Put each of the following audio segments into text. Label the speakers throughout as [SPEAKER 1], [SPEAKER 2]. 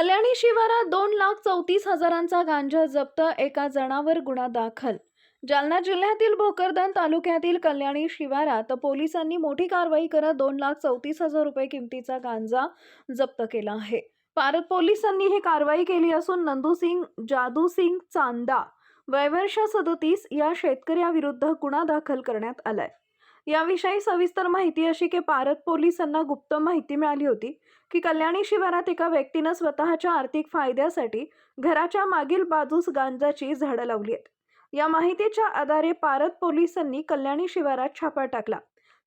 [SPEAKER 1] कल्याणी शिवारात दोन लाख चौतीस हजारांचा गांजा जप्त एका जणावर गुन्हा दाखल. जालना जिल्ह्यातील भोकरदन तालुक्यातील कल्याणी शिवारात पोलिसांनी मोठी कारवाई करत दोन लाख चौतीस हजार रुपये किमतीचा गांजा जप्त केला आहे. पारत पोलिसांनी ही कारवाई केली असून नंदूसिंग जादूसिंग चांदा वयवर्ष सदतीस या शेतकऱ्याविरुद्ध गुन्हा दाखल करण्यात आलाय. याविषयी सविस्तर माहिती अशी की पारत पोलिसांना गुप्त माहिती मिळाली होती की कल्याणी शिवारात एका व्यक्तीनं स्वतःच्या आर्थिक फायद्यासाठी घराच्या मागील बाजूस गांजाची झाडं लावली आहेत. या माहितीच्या आधारे पारत पोलिसांनी कल्याणी शिवारात छापा टाकला.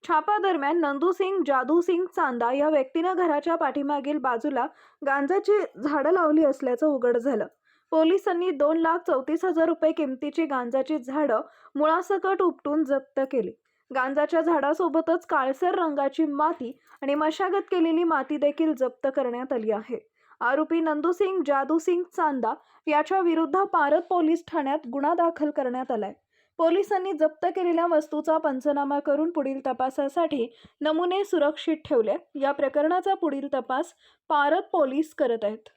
[SPEAKER 1] छापा दरम्यान नंदूसिंग जादूसिंग चांदा या व्यक्तीनं घराच्या पाठीमागील बाजूला गांजाची झाडं लावली असल्याचं उघड झालं. पोलिसांनी दोन लाख चौतीस हजार रुपये किमतीची गांजाची झाडं मुळासकट उपटून जप्त केली. गांजाच्या झाडासोबतच काळसर रंगाची माती आणि मशागत केलेली माती देखील जप्त करण्यात आली आहे. आरोपी नंदूसिंग जादूसिंग चांदा याच्या विरुद्ध पारत पोलीस ठाण्यात गुन्हा दाखल करण्यात आलाय. पोलिसांनी जप्त केलेल्या वस्तूचा पंचनामा करून पुढील तपासासाठी नमुने सुरक्षित ठेवले. या प्रकरणाचा पुढील तपास पारत पोलीस करत आहेत.